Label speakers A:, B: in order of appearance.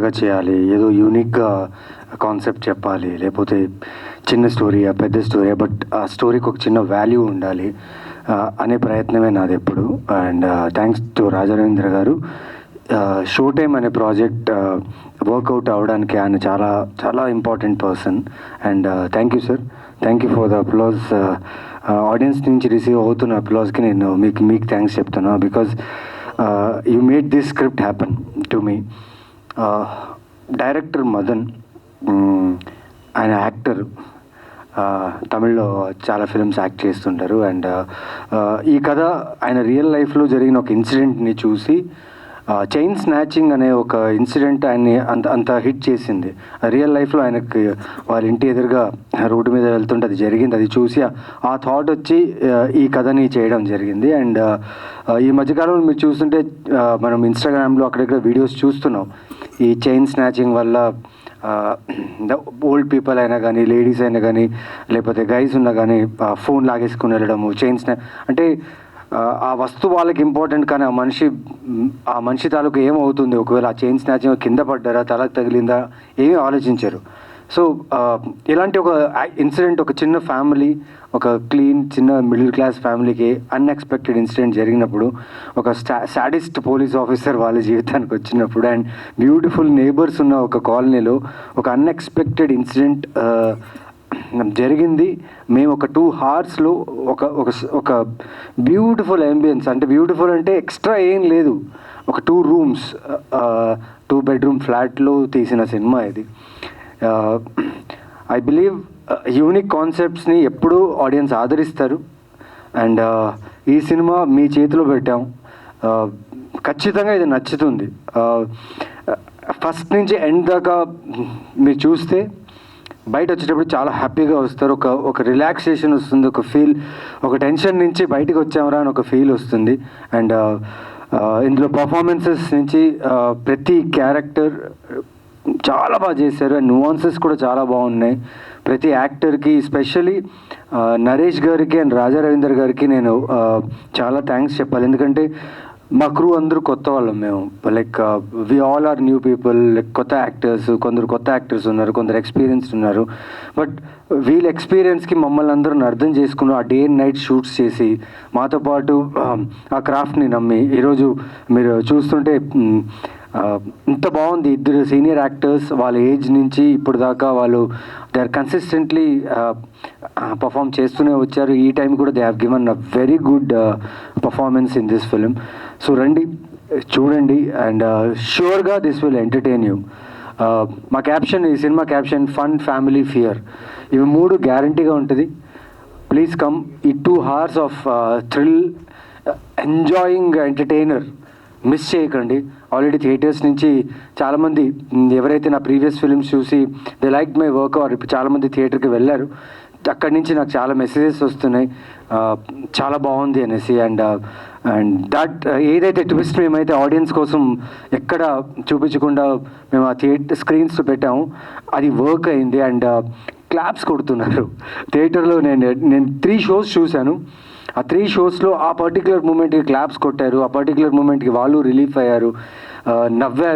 A: కొత్తగా చేయాలి ఏదో యూనిక్గా కాన్సెప్ట్ చెప్పాలి లేకపోతే చిన్న స్టోరీయా పెద్ద స్టోరీయా బట్ ఆ స్టోరీకి ఒక చిన్న వాల్యూ ఉండాలి అనే ప్రయత్నమే నాది ఎప్పుడు. And thanks uh, to Rajaravindra garu show time అనే ప్రాజెక్ట్ వర్కౌట్ అవడానికి ఆయన చాలా చాలా important person and thank you sir thank you for the applause audience నుంచి రిసీవ్ అవుతున్న అప్లాజ్కి నేను మీకు మీకు థ్యాంక్స్ చెప్తున్నా because you made this script happen to me director Madan ఆయన యాక్టర్ తమిళ్ళో చాలా ఫిల్మ్స్ యాక్ట్ చేస్తుంటారు. అండ్ ఈ కథ ఆయన రియల్ లైఫ్లో జరిగిన ఒక ఇన్సిడెంట్ని చూసి చైన్ స్నాచింగ్ అనే ఒక ఇన్సిడెంట్ ఆయన్ని అంత అంత హిట్ చేసింది. రియల్ లైఫ్లో ఆయనకి వాళ్ళ ఇంటి ఎదురుగా రోడ్డు మీద వెళ్తుంటే అది జరిగింది. అది చూసి ఆ- థాట్ వచ్చి ఈ కథని చేయడం జరిగింది. అండ్ ఈ మధ్యకాలంలో మీరు చూస్తుంటే మనం ఇన్స్టాగ్రామ్లో అక్కడక్కడ వీడియోస్ చూస్తున్నాం. ఈ చైన్ స్నాచింగ్ వల్ల ఓల్డ్ పీపుల్ అయినా కానీ లేడీస్ అయినా కానీ లేకపోతే గైస్ ఉన్నా కానీ ఫోన్ లాగేసుకుని వెళ్ళడము చైన్ స్నా అంటే ఆ, వస్తువు వాళ్ళకి ఇంపార్టెంట్ కానీ ఆ మనిషి ఆ మనిషి తాలూకు ఏమవుతుంది? ఒకవేళ ఆ చైన్ స్నాచింగ్ కింద పడ్డారా తలకు తగిలిందా? ఏమీ ఆలోచించరు. సో ఇలాంటి ఒక ఇన్సిడెంట్ ఒక చిన్న ఫ్యామిలీ ఒక క్లీన్ చిన్న మిడిల్ క్లాస్ ఫ్యామిలీకి అన్ఎక్స్పెక్టెడ్ ఇన్సిడెంట్ జరిగినప్పుడు ఒక స్టా సాడిస్ట్ పోలీస్ ఆఫీసర్ వాళ్ళ జీవితానికి వచ్చినప్పుడు అండ్ బ్యూటిఫుల్ నేబర్స్ ఉన్న ఒక కాలనీలో ఒక అన్ఎక్స్పెక్టెడ్ ఇన్సిడెంట్ జరిగింది. మేము ఒక టూ హార్స్లో ఒక ఒక ఒక బ్యూటిఫుల్ అంబియన్స్ అంటే బ్యూటిఫుల్ అంటే ఎక్స్ట్రా ఏం లేదు. ఒక టూ రూమ్స్ టూ బెడ్రూమ్ ఫ్లాట్లో తీసిన సినిమా ఇది. ఐ బిలీవ్ యూనిక్ కాన్సెప్ట్స్ని ఎప్పుడూ ఆడియన్స్ ఆదరిస్తారు. అండ్ ఈ సినిమా మీ చేతిలో పెట్టాం. ఖచ్చితంగా ఇది నచ్చుతుంది. ఫస్ట్ నుంచి ఎండ్ దాకా మీరు చూస్తే బయట వచ్చేటప్పుడు చాలా హ్యాపీగా వస్తారు. ఒక ఒక రిలాక్సేషన్ వస్తుంది. ఒక ఫీల్ ఒక టెన్షన్ నుంచి బయటకు వచ్చామరా అని ఒక ఫీల్ వస్తుంది. అండ్ ఇందులో పర్ఫార్మెన్సెస్ నుంచి ప్రతి క్యారెక్టర్ చాలా బాగా చేశారు. అండ్ నువాన్సెస్ కూడా చాలా బాగున్నాయి. ప్రతి యాక్టర్కి స్పెషలీ నరేష్ గారికి అండ్ రాజా రవీందర్ గారికి నేను చాలా థ్యాంక్స్ చెప్పాలి. ఎందుకంటే మా క్రూ అందరూ కొత్త వాళ్ళం మేము. Like we all are new people like కొత్త యాక్టర్స్ కొందరు కొత్త యాక్టర్స్ ఉన్నారు కొందరు ఎక్స్పీరియన్స్డ్ ఉన్నారు. బట్ వీళ్ళ ఎక్స్పీరియన్స్కి మమ్మల్ని అందరూ అర్థం చేసుకుని ఆ డే అండ్ నైట్ షూట్స్ చేసి మాతో పాటు um, ఆ, క్రాఫ్ట్ని నమ్మి ఈరోజు మీరు చూస్తుంటే ఇంత బాగుంది ఇద్దరు సీనియర్ యాక్టర్స్ వాళ్ళ ఏజ్ నుంచి ఇప్పుడు దాకా వాళ్ళు దే ఆర్ కన్సిస్టెంట్లీ పర్ఫామ్ చేస్తూనే వచ్చారు. ఈ టైం కూడా they have given a very good performance in this film. So రండి చూడండి అండ్ షూర్గా దిస్ విల్ ఎంటర్టైన్ యూ. మా క్యాప్షన్ ఈ సినిమా క్యాప్షన్ ఫన్ ఫ్యామిలీ ఫియర్. ఇవి మూడు గ్యారంటీగా ఉంటుంది. Please come. ఈ two hours of thrill enjoying entertainer miss చేయకండి. ఆల్రెడీ థియేటర్స్ నుంచి చాలామంది ఎవరైతే నా ప్రీవియస్ ఫిల్మ్స్ చూసి they like my work are ఇప్పుడు చాలామంది థియేటర్కి వెళ్ళారు. అక్కడి నుంచి నాకు చాలా మెసేజెస్ వస్తున్నాయి. చాలా బాగుంది అనేసి అండ్ అండ్ దట్ ఏదైతే ట్విస్ట్ మేమైతే ఆడియన్స్ కోసం ఎక్కడ చూపించకుండా మేము ఆ థియేటర్ స్క్రీన్స్ పెట్టాము అది వర్క్ అయింది. అండ్ క్లాప్స్ కొడుతున్నారు. థియేటర్లో నేను నేను త్రీ షోస్ చూశాను. ఆ త్రీ షోస్లో ఆ పర్టికులర్ మూమెంట్కి క్లాప్స్ కొట్టారు. ఆ పర్టికులర్ మూమెంట్కి వాళ్ళు రిలీఫ్ అయ్యారు. నవ్వారు.